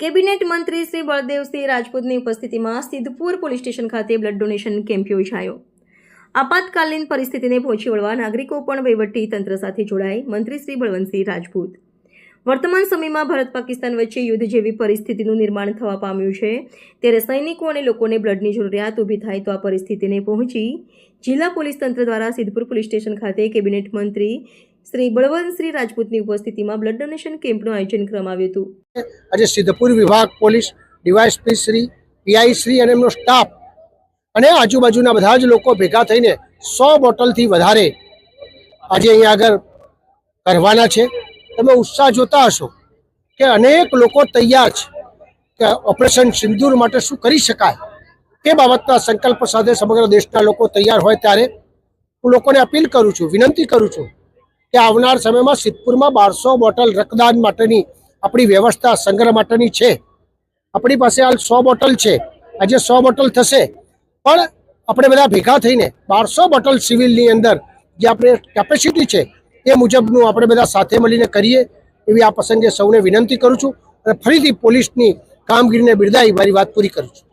Cabinet મંત્રી શ્રી બળદેવસિંહ રાજપૂતની ઉપસ્થિતિમાં સિદ્ધપુર પોલીસ સ્ટેશન ખાતે બ્લડ ડોનેશન કેમ્પ યોજાયો. આપાતકાલીન પરિસ્થિતિને પહોંચી વળવા નાગરિકો પણ તંત્ર સાથે જોડાય મંત્રી શ્રી બળવંતસિંહ રાજપૂત. વર્તમાન સમયમાં ભારત પાકિસ્તાન વચ્ચે યુદ્ધ જેવી પરિસ્થિતિનું નિર્માણ થવા પામ્યું છે. ત્યારે સૈનિકો અને લોકોને બ્લડની જરૂરિયાત ઊભી થાય તો આ પરિસ્થિતિને પહોંચી જિલ્લા પોલીસ તંત્ર દ્વારા સિદ્ધપુર પોલીસ સ્ટેશન ખાતે કેબિનેટ મંત્રી શ્રી બળવંતશ્રી રાજપૂતની ઉપસ્થિતિમાં બ્લડ ડોનેશન કેમ્પનું આયોજન કરવામાં આવ્યું હતું. આજે સિદ્ધપુર વિભાગ police DySP Shri, PI Shri અને એમનો સ્ટાફ અને આજુબાજુના બધા જ લોકો ભેગા થઈને સો બોટલથી વધારે આજે અહીંયા આગળ કરવાના છે. તમે ઉત્સાહ જોતા હશો કે અનેક લોકો તૈયાર છે કે ઓપરેશન સિંદૂર માટે શું કરી શકાય તે બાબતના સંકલ્પ સાથે સમગ્ર દેશના લોકો તૈયાર હોય ત્યારે હું લોકોને અપીલ કરું છું, વિનંતી કરું છું કે આવનાર સમયમાં સિદ્ધપુરમાં બારસો બોટલ રક્તદાન માટેની આપણી વ્યવસ્થા સંગ્રહ માટેની છે. આપણી પાસે હાલ સો બોટલ છે. આજે સો બોટલ થશે. પણ આપણે બધા ભેગા થઈને બારસો બોટલ સિવિલની અંદર જે આપણે કેપેસિટી છે એ મુજબનું આપણે બધા સાથે મળીને કરીએ એવી આ પ્રસંગે સૌને વિનંતી કરું છું અને ફરીથી પોલીસની કામગીરીને બિરદાવી મારી વાત પૂરી કરું છું.